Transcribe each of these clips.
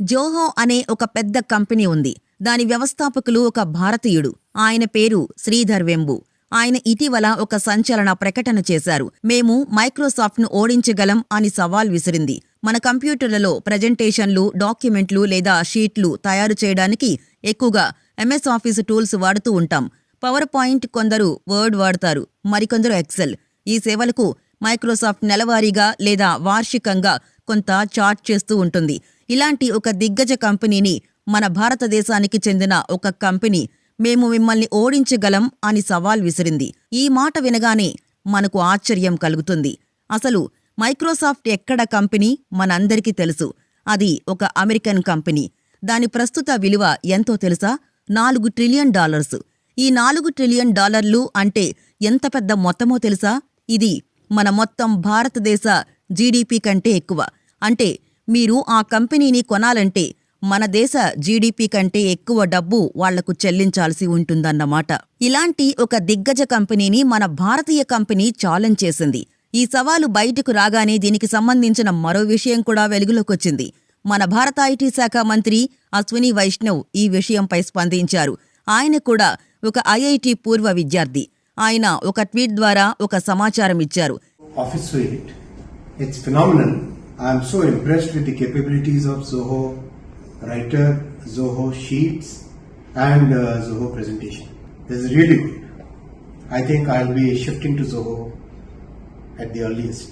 జోహో అనే ఒక పెద్ద కంపెనీ ఉంది. దాని వ్యవస్థాపకులు ఒక భారతీయుడు. ఆయన పేరు శ్రీధర్ వెంబు. ఆయన ఇటీవల ఒక సంచలన ప్రకటన చేశారు. మేము మైక్రోసాఫ్ట్ను ఓడించగలం అని సవాల్ విసిరింది. మన కంప్యూటర్లలో ప్రజెంటేషన్లు డాక్యుమెంట్లు లేదా షీట్లు తయారు చేయడానికి ఎక్కువగా ఎంఎస్ ఆఫీస్ టూల్స్ వాడుతూ ఉంటాం. పవర్ పాయింట్ కొందరు వర్డ్ వాడతారు మరికొందరు ఎక్సెల్. ఈ సేవలకు మైక్రోసాఫ్ట్ నెలవారీగా లేదా వార్షికంగా కొంత చార్జ్ చేస్తూ ఉంటుంది. ఇలాంటి ఒక దిగ్గజ కంపెనీని మన భారతదేశానికి చెందిన ఒక కంపెనీ మేము మిమ్మల్ని ఓడించగలం అని సవాల్ విసిరింది. ఈ మాట వినగానే మనకు ఆశ్చర్యం కలుగుతుంది. అసలు మైక్రోసాఫ్ట్ ఎక్కడ కంపెనీ? మనందరికీ తెలుసు. అది ఒక అమెరికన్ కంపెనీ. దాని ప్రస్తుత విలువ ఎంతో తెలుసా? నాలుగు ట్రిలియన్ డాలర్స్. ఈ నాలుగు ట్రిలియన్ డాలర్లు అంటే ఎంత పెద్ద మొత్తమో తెలుసా? ఇది మన మొత్తం భారతదేశ జీడీపీ కంటే ఎక్కువ. అంటే మీరు ఆ కంపెనీని కొనాలంటే మన దేశ జీడీపీ కంటే ఎక్కువ డబ్బు వాళ్ళకు చెల్లించాల్సి ఉంటుందన్నమాట. ఇలాంటి ఒక దిగ్గజ కంపెనీని మన భారతీయ కంపెనీ ఛాలెంజ్ చేసింది. ఈ సవాలు బయటకు రాగానే దీనికి సంబంధించిన మరో విషయం కూడా వెలుగులోకొచ్చింది. మన భారత ఐటీ శాఖ మంత్రి అశ్విని వైష్ణవ్ ఈ విషయంపై స్పందించారు. ఆయన కూడా ఒక ఐఐటి పూర్వ విద్యార్థి. ఆయన ఒక ట్వీట్ ద్వారా ఒక సమాచారం ఇచ్చారు. I am so impressed with the capabilities of Zoho Writer, Zoho Sheets, and uh, Zoho Presentation. This is really good. I think I'll be shifting to Zoho at the earliest.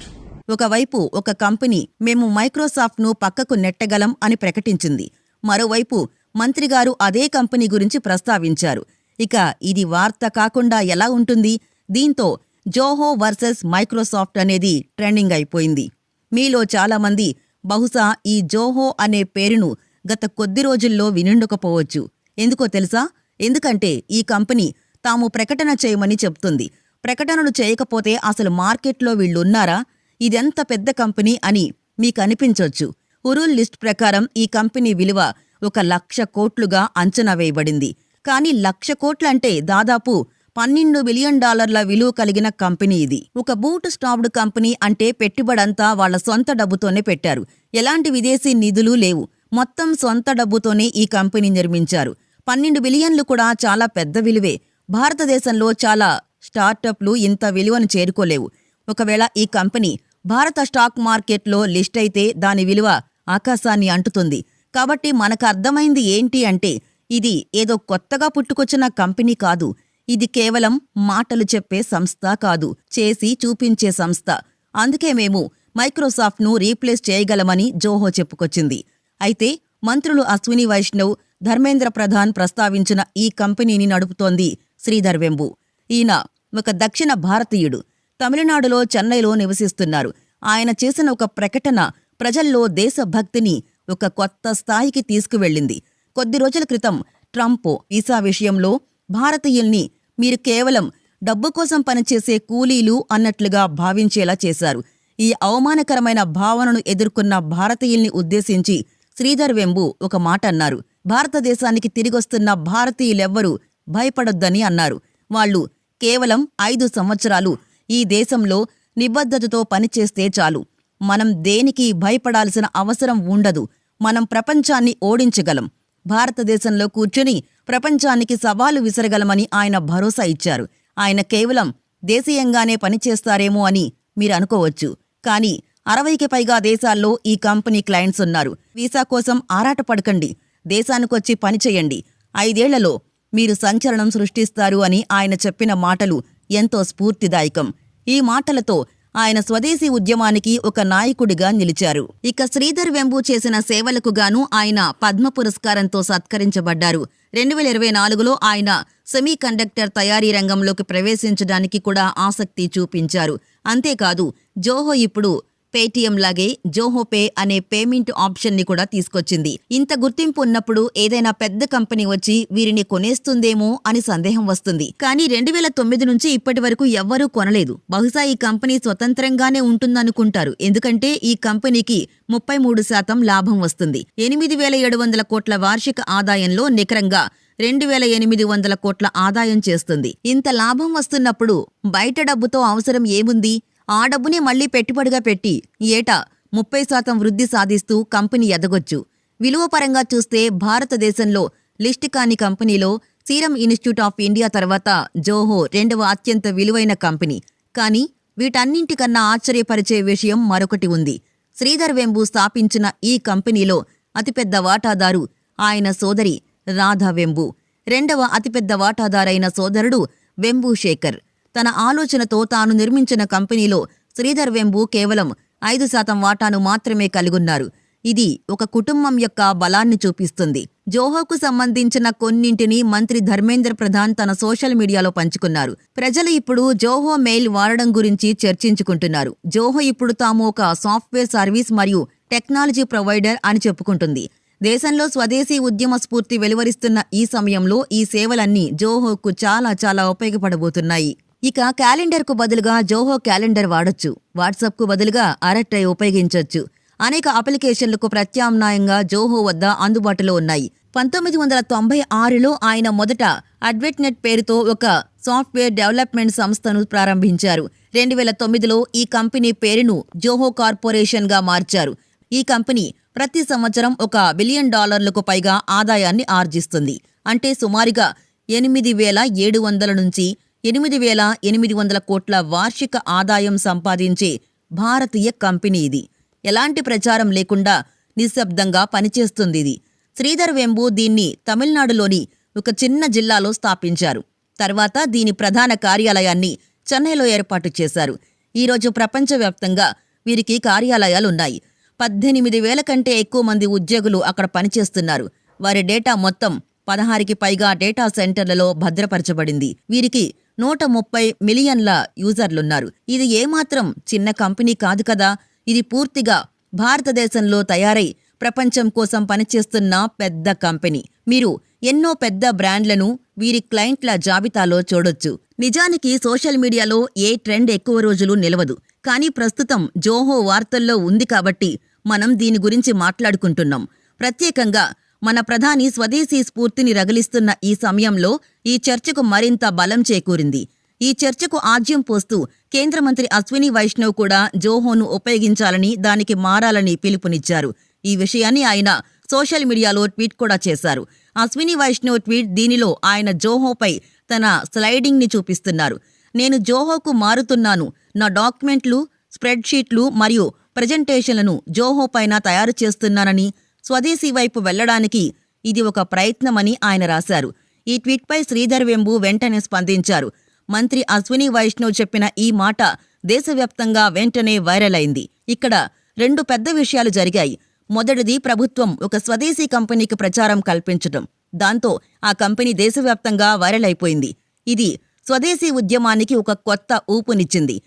ఒకవైపు ఒక company మేము మైక్రోసాఫ్ట్ను పక్కకు నెట్టగలం అని ప్రకటించింది మరోవైపు మంత్రిగారు అదే company గురించి ప్రస్తావించారు ఇక ఇది వార్త కాకుండా ఎలా ఉంటుంది దీంతో జోహో వర్సెస్ మైక్రోసాఫ్ట్ అనేది ట్రెండింగ్ అయిపోయింది మీలో చాలామంది బహుశా ఈ జోహో అనే పేరును గత కొద్ది రోజుల్లో వినుండకపోవచ్చు. ఎందుకో తెలుసా? ఎందుకంటే ఈ కంపెనీ తాము ప్రకటన చేయమని చెప్తుంది. ప్రకటనలు చేయకపోతే అసలు మార్కెట్లో వీళ్ళున్నారా? ఇదెంత పెద్ద కంపెనీ అని మీకు అనిపించొచ్చు హురుల్ లిస్ట్ ప్రకారం ఈ కంపెనీ విలువ ఒక లక్ష కోట్లుగా అంచనా వేయబడింది. కానీ లక్ష కోట్లంటే దాదాపు పన్నెండు బిలియన్ డాలర్ల విలువ కలిగిన కంపెనీ ఇది. ఒక బూట్ స్టాప్డ్ కంపెనీ అంటే పెట్టుబడంతా వాళ్ళ సొంత డబ్బుతోనే పెట్టారు. ఎలాంటి విదేశీ నిధులు లేవు. మొత్తం సొంత డబ్బుతోనే ఈ కంపెనీ నిర్మించారు. పన్నెండు బిలియన్లు కూడా చాలా పెద్ద విలువే. భారతదేశంలో చాలా స్టార్టప్లు ఇంత విలువను చేరుకోలేవు. ఒకవేళ ఈ కంపెనీ భారత స్టాక్ మార్కెట్లో లిస్ట్ అయితే దాని విలువ ఆకాశాన్ని అంటుతుంది. కాబట్టి మనకు అర్థమైంది ఏంటి అంటే ఇది ఏదో కొత్తగా పుట్టుకొచ్చిన కంపెనీ కాదు. ఇది కేవలం మాటలు చెప్పే సంస్థ కాదు చేసి చూపించే సంస్థ. అందుకే మేము మైక్రోసాఫ్ట్ను రీప్లేస్ చేయగలమని జోహో చెప్పుకొచ్చింది. అయితే మంత్రులు అశ్విని వైష్ణవ్ ధర్మేంద్ర ప్రధాన్ ప్రస్తావించిన ఈ కంపెనీని నడుపుతోంది శ్రీధర్ వెంబు. ఈయన ఒక దక్షిణ భారతీయుడు. తమిళనాడులో చెన్నైలో నివసిస్తున్నారు. ఆయన చేసిన ఒక ప్రకటన ప్రజల్లో దేశభక్తిని ఒక కొత్త స్థాయికి తీసుకువెళ్ళింది. కొద్ది రోజుల క్రితం ట్రంప్ వీసా విషయంలో భారతీయుల్ని మీరు కేవలం డబ్బు కోసం పనిచేసే కూలీలు అన్నట్లుగా భావించేలా చేశారు. ఈ అవమానకరమైన భావనను ఎదుర్కొన్న భారతీయుల్ని ఉద్దేశించి శ్రీధర్ వెంబు ఒక మాట అన్నారు. భారతదేశానికి తిరిగొస్తున్న భారతీయులెవ్వరూ భయపడొద్దని అన్నారు. వాళ్ళు కేవలం ఐదు సంవత్సరాలు ఈ దేశంలో నిబద్ధతతో పనిచేస్తే చాలు. మనం దేనికి భయపడాల్సిన అవసరం ఉండదు. మనం ప్రపంచాన్ని ఓడించగలం. భారతదేశంలో కూర్చుని ప్రపంచానికి సవాలు విసరగలమని ఆయన భరోసా ఇచ్చారు. ఆయన కేవలం దేశీయంగానే పనిచేస్తారేమో అని మీరు అనుకోవచ్చు. కానీ అరవైకి పైగా దేశాల్లో ఈ కంపెనీ క్లయింట్స్ ఉన్నారు. వీసా కోసం ఆరాటపడకండి దేశానికొచ్చి పనిచేయండి ఐదేళ్ళలో మీరు సంచలనం సృష్టిస్తారు అని ఆయన చెప్పిన మాటలు ఎంతో స్ఫూర్తిదాయకం. ఈ మాటలతో ఆయన స్వదేశీ ఉద్యమానికి ఒక నాయకుడిగా నిలిచారు. ఇక శ్రీధర్ వెంబు చేసిన సేవలకు గాను ఆయన పద్మ పురస్కారంతో సత్కరించబడ్డారు. రెండు వేల ఇరవై నాలుగులో ఆయన సెమీ కండక్టర్ తయారీ రంగంలోకి ప్రవేశించడానికి కూడా ఆసక్తి చూపించారు. అంతేకాదు జోహో ఇప్పుడు పేటీఎం లాగే జోహో పే అనే పేమెంట్ ఆప్షన్ని కూడా తీసుకొచ్చింది. ఇంత గుర్తింపు ఉన్నప్పుడు ఏదైనా పెద్ద కంపెనీ వచ్చి వీరిని కొనేస్తుందేమో అని సందేహం వస్తుంది. కానీ రెండు వేల తొమ్మిది నుంచి ఇప్పటి వరకు ఎవ్వరూ కొనలేదు. బహుశా ఈ కంపెనీ స్వతంత్రంగానే ఉంటుందనుకుంటారు. ఎందుకంటే ఈ కంపెనీకి ముప్పై మూడు శాతం లాభం వస్తుంది. ఎనిమిది వేల ఏడు వందల కోట్ల వార్షిక ఆదాయంలో నికరంగా రెండు వేల ఎనిమిది వందల కోట్ల ఆదాయం చేస్తుంది. ఇంత లాభం వస్తున్నప్పుడు బయట డబ్బుతో అవసరం ఏముంది? ఆ డబ్బునే మళ్ళీ పెట్టుబడిగా పెట్టి ఏటా ముప్పై శాతం వృద్ధి సాధిస్తూ కంపెనీ ఎదగొచ్చు. విలువపరంగా చూస్తే భారతదేశంలో లిస్ట్ కాని కంపెనీలో సీరం ఇన్స్టిట్యూట్ ఆఫ్ ఇండియా తర్వాత జోహో రెండవ అత్యంత విలువైన కంపెనీ. కానీ వీటన్నింటికన్నా ఆశ్చర్యపరిచే విషయం మరొకటి ఉంది. శ్రీధర్ వెంబు స్థాపించిన ఈ కంపెనీలో అతిపెద్ద వాటాదారు ఆయన సోదరి రాధా వెంబు. రెండవ అతిపెద్ద వాటాదారైన సోదరుడు వెంబు శేఖర్ తన ఆలోచనతో తాను నిర్మించిన కంపెనీలో శ్రీధర్ వెంబు కేవలం ఐదు శాతం వాటాను మాత్రమే కలిగున్నారు. ఇది ఒక కుటుంబం యొక్క బలాన్ని చూపిస్తుంది. జోహోకు సంబంధించిన కొన్నింటిని మంత్రి ధర్మేంద్ర ప్రధాన్ తన సోషల్ మీడియాలో పంచుకున్నారు. ప్రజలు ఇప్పుడు జోహో మెయిల్ వాడడం గురించి చర్చించుకుంటున్నారు. జోహో ఇప్పుడు తాము ఒక సాఫ్ట్వేర్ సర్వీస్ మరియు టెక్నాలజీ ప్రొవైడర్ అని చెప్పుకుంటుంది. దేశంలో స్వదేశీ ఉద్యమ స్ఫూర్తి వెలువరిస్తున్న ఈ సమయంలో ఈ సేవలన్నీ జోహోకు చాలా చాలా ఉపయోగపడబోతున్నాయి. ఇక క్యాలెండర్కు బదులుగా జోహో క్యాలెండర్ వాడొచ్చు. వాట్సాప్కు బదులుగా అరట్టై ఉపయోగించవచ్చు అనేక అప్లికేషన్లకు ప్రత్యామ్నాయంగా జోహో వద్ద అందుబాటులో ఉన్నాయి. పంతొమ్మిది వందల తొంభై ఆరులో ఆయన మొదట అడ్వెట్నెట్ పేరుతో ఒక సాఫ్ట్వేర్ డెవలప్మెంట్ సంస్థను ప్రారంభించారు. రెండు వేల తొమ్మిదిలో ఈ కంపెనీ పేరును జోహో కార్పొరేషన్గా మార్చారు. ఈ కంపెనీ ప్రతి సంవత్సరం ఒక బిలియన్ డాలర్లకు పైగా ఆదాయాన్ని ఆర్జిస్తుంది. అంటే సుమారుగా ఎనిమిది వేల ఏడు వందల నుంచి ఎనిమిది వేల ఎనిమిది వందల కోట్ల వార్షిక ఆదాయం సంపాదించే భారతీయ కంపెనీ ఇది. ఎలాంటి ప్రచారం లేకుండా నిశ్శబ్దంగా పనిచేస్తుంది ఇది. శ్రీధర్ వెంబు దీన్ని తమిళనాడులోని ఒక చిన్న జిల్లాలో స్థాపించారు. తర్వాత దీని ప్రధాన కార్యాలయాన్ని చెన్నైలో ఏర్పాటు చేశారు. ఈరోజు ప్రపంచవ్యాప్తంగా వీరికి కార్యాలయాలున్నాయి. పద్దెనిమిది వేల కంటే ఎక్కువ మంది ఉద్యోగులు అక్కడ పనిచేస్తున్నారు. వారి డేటా మొత్తం పదహారుకి పైగా డేటా సెంటర్లలో భద్రపరచబడింది. వీరికి నూట ముప్పై మిలియన్ల యూజర్లున్నారు. ఇది ఏమాత్రం చిన్న కంపెనీ కాదు కదా. ఇది పూర్తిగా భారతదేశంలో తయారై ప్రపంచం కోసం పనిచేస్తున్న పెద్ద కంపెనీ. మీరు ఎన్నో పెద్ద బ్రాండ్లను వీరి క్లయింట్ల జాబితాలో చూడొచ్చు. నిజానికి సోషల్ మీడియాలో ఏ ట్రెండ్ ఎక్కువ రోజులు నిలవదు. కానీ ప్రస్తుతం జోహో వార్తల్లో ఉంది కాబట్టి మనం దీని గురించి మాట్లాడుకుంటున్నాం. ప్రత్యేకంగా మన ప్రధాని స్వదేశీ స్ఫూర్తిని రగిలిస్తున్న ఈ సమయంలో ఈ చర్చకు మరింత బలం చేకూరింది. ఈ చర్చకు ఆజ్యం పోస్తూ కేంద్ర మంత్రి అశ్విని వైష్ణవ్ కూడా జోహోను ఉపయోగించాలని దానికి మారాలని పిలుపునిచ్చారు. ఈ విషయాన్ని ఆయన సోషల్ మీడియాలో ట్వీట్ కూడా చేశారు. అశ్విని వైష్ణవ్ ట్వీట్ దీనిలో ఆయన జోహోపై తన స్లైడింగ్ని చూపిస్తున్నారు. నేను జోహోకు మారుతున్నాను. నా డాక్యుమెంట్లు స్ప్రెడ్షీట్లు మరియు ప్రజెంటేషన్లను జోహో పైన తయారు చేస్తున్నానని స్వదేశీ వైపు వెళ్ళడానికి ఇది ఒక ప్రయత్నమని ఆయన రాశారు. ఈ ట్వీట్పై శ్రీధర్ వెంబు వెంటనే స్పందించారు. మంత్రి అశ్విని వైష్ణవ్ చెప్పిన ఈ మాట దేశవ్యాప్తంగా వెంటనే వైరల్ అయింది. ఇక్కడ రెండు పెద్ద విషయాలు జరిగాయి. మొదటిది ప్రభుత్వం ఒక స్వదేశీ కంపెనీకి ప్రచారం కల్పించటం. దాంతో ఆ కంపెనీ దేశవ్యాప్తంగా వైరల్ అయిపోయింది. ఇది స్వదేశీ ఉద్యమానికి ఒక కొత్త ఊపునిచ్చింది.